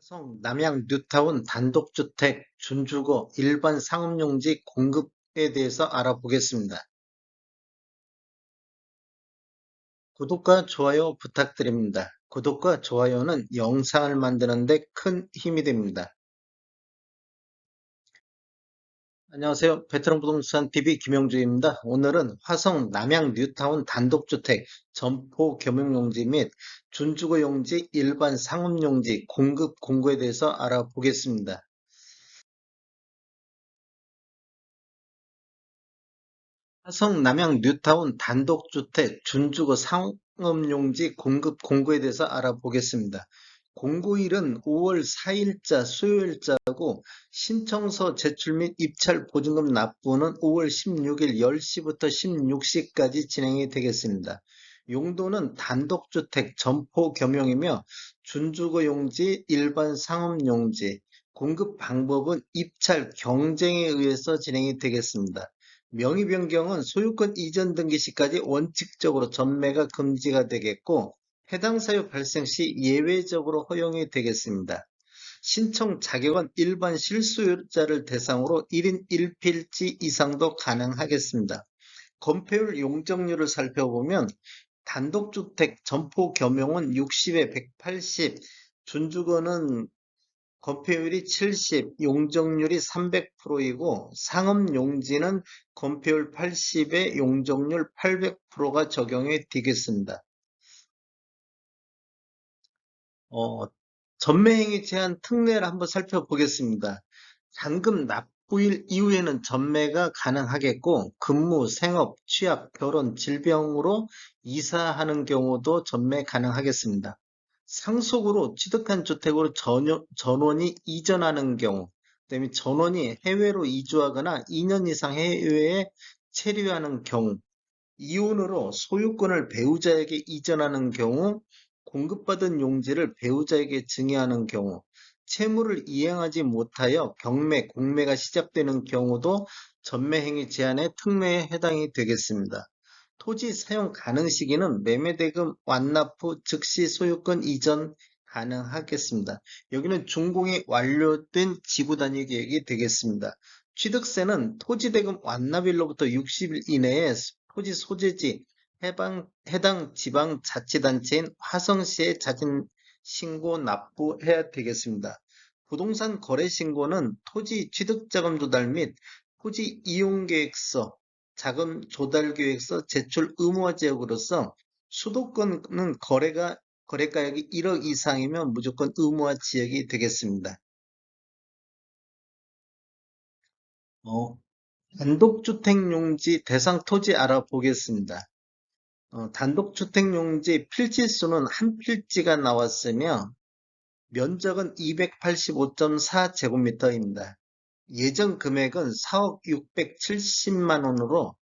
화성 남양 뉴타운 단독주택 준주거 일반 상업용지 공급에 대해서 알아보겠습니다. 구독과 좋아요 부탁드립니다. 구독과 좋아요는 영상을 만드는 데 큰 힘이 됩니다. 안녕하세요. 베트남 부동산 TV 김영주입니다. 오늘은 화성 남양 뉴타운 단독주택 점포 겸용용지 및 준주거용지 일반 상업용지 공급 공고에 대해서 알아보겠습니다. 화성 남양 뉴타운 단독주택 준주거 상업용지 공급 공고에 대해서 알아보겠습니다. 공고일은 5월 4일자 수요일자고 신청서 제출 및 입찰 보증금 납부는 5월 16일 10시부터 16시까지 진행이 되겠습니다. 용도는 단독주택 점포 겸용이며 준주거 용지, 일반 상업 용지, 공급 방법은 입찰 경쟁에 의해서 진행이 되겠습니다. 명의 변경은 소유권 이전 등기 시까지 원칙적으로 전매가 금지가 되겠고 해당 사유 발생 시 예외적으로 허용이 되겠습니다. 신청 자격은 일반 실수요자를 대상으로 1인 1필지 이상도 가능하겠습니다. 건폐율 용적률을 살펴보면 단독주택 점포 겸용은 60에 180, 준주거는 건폐율이 70, 용적률이 300%이고 상업용지는 건폐율 80에 용적률 800%가 적용이 되겠습니다. 어, 전매행위 제한 특례를 한번 살펴보겠습니다. 잔금 납부일 이후에는 전매가 가능하겠고 근무, 생업, 취업, 결혼, 질병으로 이사하는 경우도 전매 가능하겠습니다. 상속으로 취득한 주택으로 전원, 전원이 이전하는 경우, 그다음에 전원이 해외로 이주하거나 2년 이상 해외에 체류하는 경우, 이혼으로 소유권을 배우자에게 이전하는 경우, 공급받은 용지를 배우자에게 증여하는 경우, 채무를 이행하지 못하여 경매, 공매가 시작되는 경우도 전매행위 제한의 특례에 해당이 되겠습니다. 토지 사용 가능 시기는 매매대금 완납 후 즉시 소유권 이전 가능하겠습니다. 여기는 준공이 완료된 지구 단위 계획이 되겠습니다. 취득세는 토지대금 완납일로부터 60일 이내에 토지 소재지 해방, 해당 지방자치단체인 화성시에 자진 신고 납부해야 되겠습니다. 부동산 거래 신고는 토지 취득자금 조달 및 토지 이용계획서, 자금 조달 계획서 제출 의무화 지역으로서 수도권은 거래가 거래가액이 1억 이상이면 무조건 의무화 지역이 되겠습니다. 어, 단독주택용지 대상 토지 알아보겠습니다. 어, 단독주택용지 필지수는 한 필지가 나왔으며 면적은 285.4제곱미터입니다. 예정 금액은 4억 670만 원으로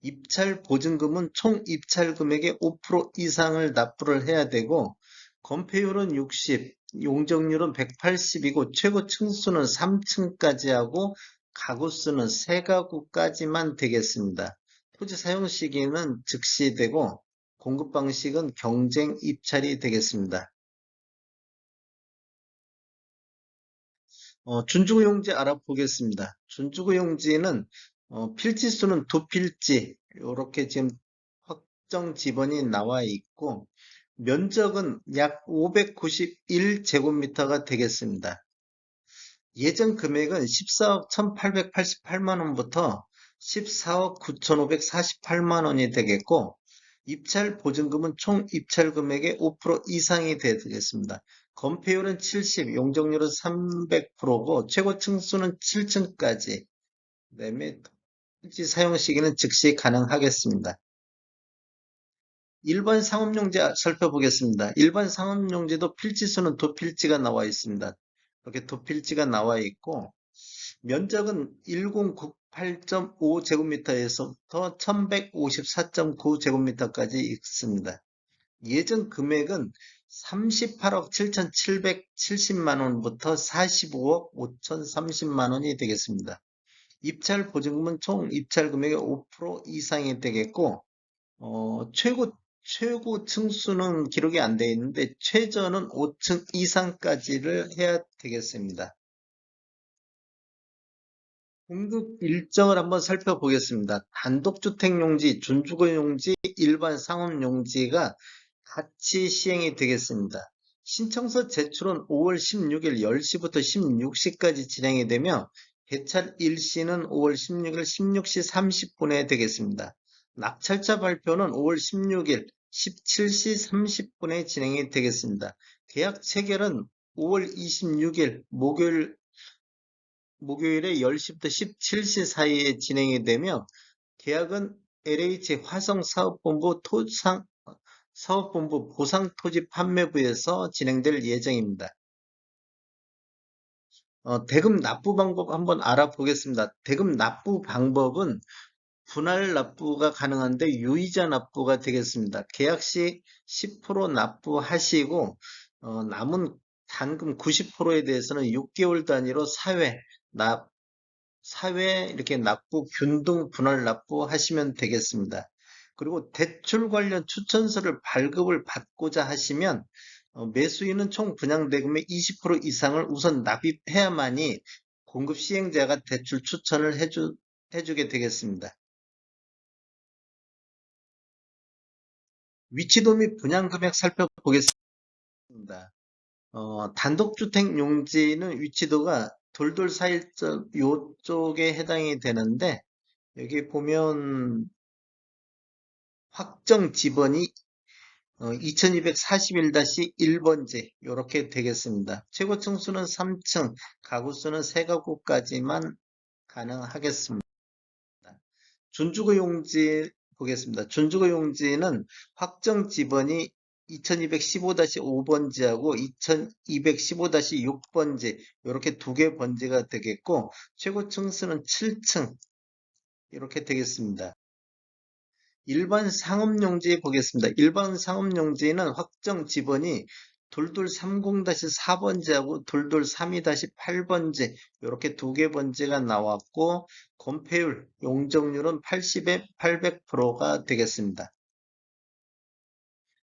입찰 보증금은 총 입찰 금액의 5% 이상을 납부를 해야 되고 건폐율은 60, 용적률은 180이고 최고 층수는 3층까지 하고 가구 수는 3가구까지만 되겠습니다. 토지 사용 시기는 즉시되고 공급 방식은 경쟁 입찰이 되겠습니다. 어, 준주거 용지 알아보겠습니다. 준주거 용지는 어, 필지 수는 두 필지 이렇게 지금 확정 지번이 나와 있고 면적은 약 591제곱미터가 되겠습니다. 예정 금액은 14억 1888만 원부터 14억 9,548만 원이 되겠고 입찰 보증금은 총 입찰 금액의 5% 이상이 되겠습니다. 건폐율은 70, 용적률은 300%고 최고 층수는 7층까지 그다음에 필지 사용 시기는 즉시 가능하겠습니다. 일반 상업용지 살펴보겠습니다. 일반 상업용지도 필지수는 도필지가 나와 있습니다. 이렇게 도필지가 나와 있고 면적은 1098.5제곱미터에서부터 1154.9제곱미터까지 있습니다. 예정 금액은 38억 7,770만 원부터 45억 5,030만 원이 되겠습니다. 입찰 보증금은 총 입찰 금액의 5% 이상이 되겠고 어, 최고 최고 층수는 기록이 안 되어 있는데 최저는 5층 이상까지를 해야 되겠습니다. 공급 일정을 한번 살펴보겠습니다. 단독주택 용지, 준주거 용지, 일반 상업 용지가 같이 시행이 되겠습니다. 신청서 제출은 5월 16일 10시부터 16시까지 진행이 되며 개찰 일시는 5월 16일 16시 30분에 되겠습니다. 낙찰자 발표는 5월 16일 17시 30분에 진행이 되겠습니다. 계약 체결은 5월 26일 목요일 목요일에 10시부터 17시 사이에 진행이 되며 계약은 LH 화성 사업본부 토상 사업본부 보상토지 판매부에서 진행될 예정입니다. 어, 대금 납부 방법 한번 알아보겠습니다. 대금 납부 방법은 분할 납부가 가능한데 유의자 납부가 되겠습니다. 계약 시 10% 납부하시고 어, 남은 잔금 90%에 대해서는 6개월 단위로 사회 납 사회 이렇게 납부 균등 분할 납부하시면 되겠습니다. 그리고 대출 관련 추천서를 발급을 받고자 하시면 어, 매수인은 총 분양대금의 20% 이상을 우선 납입해야만이 공급 시행자가 대출 추천을 해주, 해주게 되겠습니다. 위치도 및 분양금액 살펴보겠습니다. 어, 단독주택 용지는 위치도가 돌돌 4일점 요쪽에 해당이 되는데 여기 보면 확정 지번이 2241-1번지 이렇게 되겠습니다. 최고 층 수는 3층, 가구 수는 3가구까지만 가능하겠습니다. 준주거 용지 보겠습니다. 준주거 용지는 확정 지번이 2215-5번지하고 2215-6번지 이렇게 두 개 번지가 되겠고 최고 층 수는 7층 이렇게 되겠습니다. 일반 상업용지 보겠습니다. 일반 상업용지는 확정 지번이 돌돌 30-4번지하고 돌돌 32-8번지 이렇게 두 개 번지가 나왔고 건폐율, 용적률은 80에 800%가 되겠습니다.